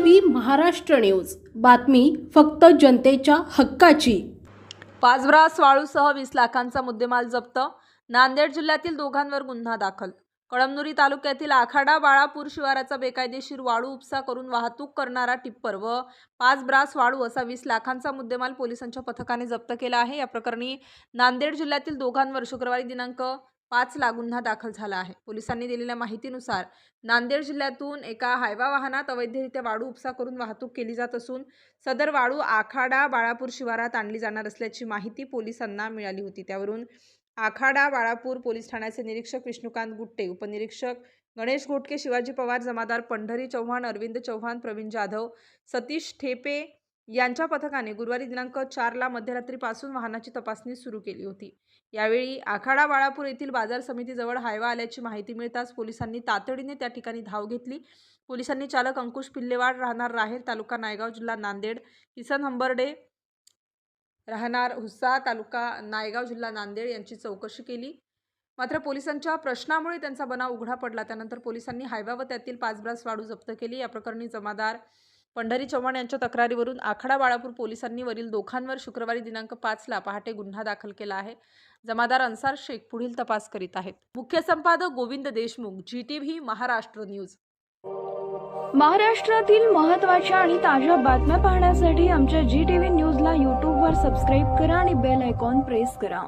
V Maharashtra news. बातमी फक्त जनतेच्या हक्काची. पाचब्रास वाळूसह वीस लाखांचा मुद्देमाल जप्त. नांदेड जिल्ह्यातील दोघांवर गुन्हा दाखल. कळमनुरी तालुक्यातील आखाडा बाळापूर शिवाराचा बेकायदेशीर वाळू उपसा करून वाहतूक करणारा टिप्पर व पाच ब्रास वाळू असा वीस लाखांचा मुद्देमाल पोलिसांच्या पथकाने जप्त केला आहे. या प्रकरणी नांदेड जिल्ह्यातील दोघांवर शुक्रवारी दिनांक पाचला गुन्हा दाखल झाला आहे. पोलिसांनी दिलेल्या माहितीनुसार नांदेड जिल्ह्यातून एका हायवा वाहनात अवैधरित्या वाळू उपसा करून वाहतूक केली जात असून सदर वाळू आखाडा बाळापूर शिवारात आणली जाणार असल्याची माहिती पोलिसांना मिळाली होती. त्यावरून आखाडा बाळापूर पोलीस ठाण्याचे निरीक्षक विष्णुकांत गुट्टे उपनिरीक्षक गणेश घोटके शिवाजी पवार जमादार पंढरी चव्हाण अरविंद चव्हाण प्रवीण जाधव सतीश ठेपे यांच्या पथकाने गुरुवारी दिनांक चारला मध्यरात्रीपासून वाहनाची तपासणी सुरू केली होती. यावेळी आखाडा बाळापूर येथील बाजार समितीजवळ हायवा आल्याची माहिती मिळताच पोलिसांनी तातडीने त्या ठिकाणी धाव घेतली. पोलिसांनी चालक अंकुश पिल्लेवाड राहणार राहेर तालुका नायगाव जिल्हा नांदेड किसन हंबर्डे राहणार हुस्सा तालुका नायगाव जिल्हा नांदेड यांची चौकशी केली. मात्र पोलिसांच्या प्रश्नामुळे त्यांचा बनाव उघडा पडला. त्यानंतर पोलिसांनी हायवा व त्यातील पाच ब्रास वाढू जप्त केली. या प्रकरणी जमादार पंढरी चव्हाण यांच्या तक्रारीवरून आखाडा बाळापूर पोलिसांनी वरील दोघांवर शुक्रवारी दिनांक पाचला पहाटे गुन्हा दाखल केला आहे. जमादार अन्सार शेख पुढील तपास करीत आहेत. मुख्य संपादक Govind Deshmukh G T V Maharashtra news. महाराष्ट्रातील महत्त्वाच्या आणि ताज्या बातम्या पाहण्यासाठी आमच्या जी टी व्ही न्यूजला यूट्यूबवर सबस्क्राईब करा आणि बेल आयकॉन प्रेस करा.